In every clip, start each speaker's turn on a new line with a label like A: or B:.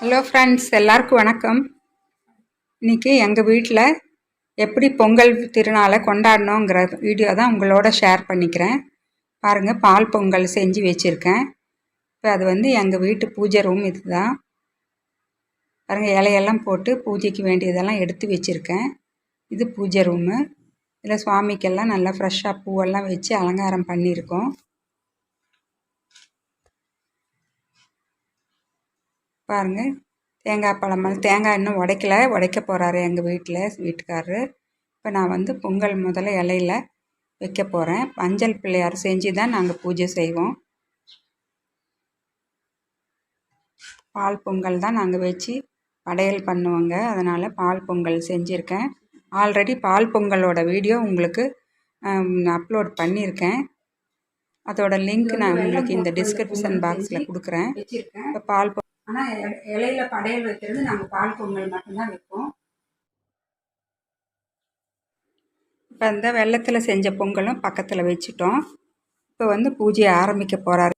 A: Hello friends எல்லாருக்கும் வணக்கம். இன்றைக்கி எங்கள் வீட்டில் எப்படி பொங்கல் திருநாளை கொண்டாடணுங்கிற வீடியோ தான் உங்களோட ஷேர் பண்ணிக்கிறேன். பாருங்கள் பால் பொங்கல் செஞ்சு வச்சுருக்கேன். இப்போ அது வந்து எங்கள் வீட்டு பூஜை ரூம் இது தான் பாருங்கள் இலையெல்லாம் போட்டு பூஜைக்கு வேண்டியதெல்லாம் எடுத்து வச்சுருக்கேன். இது பூஜை ரூமு இதில் சுவாமிக்கெல்லாம் நல்லா ஃப்ரெஷ்ஷாக பூவெல்லாம் வச்சு அலங்காரம் பண்ணியிருக்கோம். பாருங்கள் தேங்காய் பழமெல்லாம் தேங்காய் இன்னும் உடைக்கல. உடைக்க போகிறாரு எங்கள் வீட்டில் வீட்டுக்காரரு. இப்போ நான் வந்து பொங்கல் முதல்ல இலையில வைக்க போகிறேன் மஞ்சள் பிள்ளையார் செஞ்சு தான் நாங்கள் பூஜை செய்வோம். பால் பொங்கல் தான் நாங்கள் வச்சு படையல் பண்ணுவோங்க. அதனால் பால் பொங்கல் செஞ்சுருக்கேன். ஆல்ரெடி பால் பொங்கலோட வீடியோ உங்களுக்கு அப்லோட் பண்ணியிருக்கேன் அதோட லிங்க் நான் உங்களுக்கு இந்த டிஸ்கிரிப்ஷன் பாக்ஸில் கொடுக்குறேன். இப்போ பால் ஆனால் இலையில படையல் வைக்கிறது நாங்கள் பால் பொங்கல் மட்டும்தான் வைப்போம். இப்போ இந்த வெள்ளத்தில் செஞ்ச பொங்கலும் பக்கத்தில் வச்சுட்டோம். இப்போ வந்து பூஜையை ஆரம்பிக்க போகிறாரு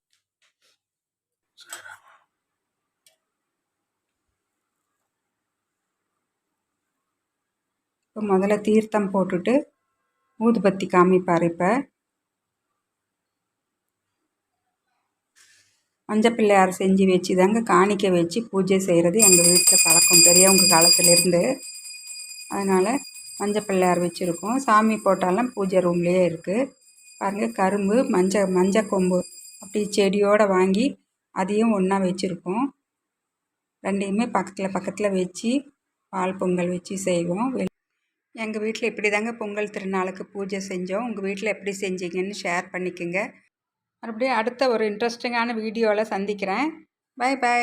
A: இப்போ முதல்ல தீர்த்தம் போட்டுட்டு ஊதுபத்தி காமிப்பார் இப்போ. மஞ்சள் பிள்ளையார் செஞ்சு வச்சு தாங்க காணிக்க வச்சு பூஜை செய்கிறது எங்கள் வீட்டில் பழக்கம். பெரியவங்க காலத்துலேருந்து. அதனால் மஞ்சள் பிள்ளையார் வச்சுருக்கோம். சாமி போட்டாலாம் பூஜை ரூம்லேயே இருக்குது பாருங்கள் கரும்பு மஞ்சள் மஞ்சள் கொம்பு அப்படி செடியோடு வாங்கி அதையும் ஒன்றா வச்சுருக்கோம். ரெண்டையுமே பக்கத்தில் பக்கத்தில் வச்சு பால் பொங்கல் வச்சு செய்வோம். எங்கள் வீட்டில் இப்படி தாங்க பொங்கல் திருநாளுக்கு பூஜை செஞ்சோம். உங்கள் வீட்டில் எப்படி செஞ்சீங்கன்னு ஷேர் பண்ணிக்கோங்க. மறுபடியும் அடுத்த ஒரு இன்ட்ரெஸ்டிங்கான வீடியோவில் சந்திக்கிறேன். Bye bye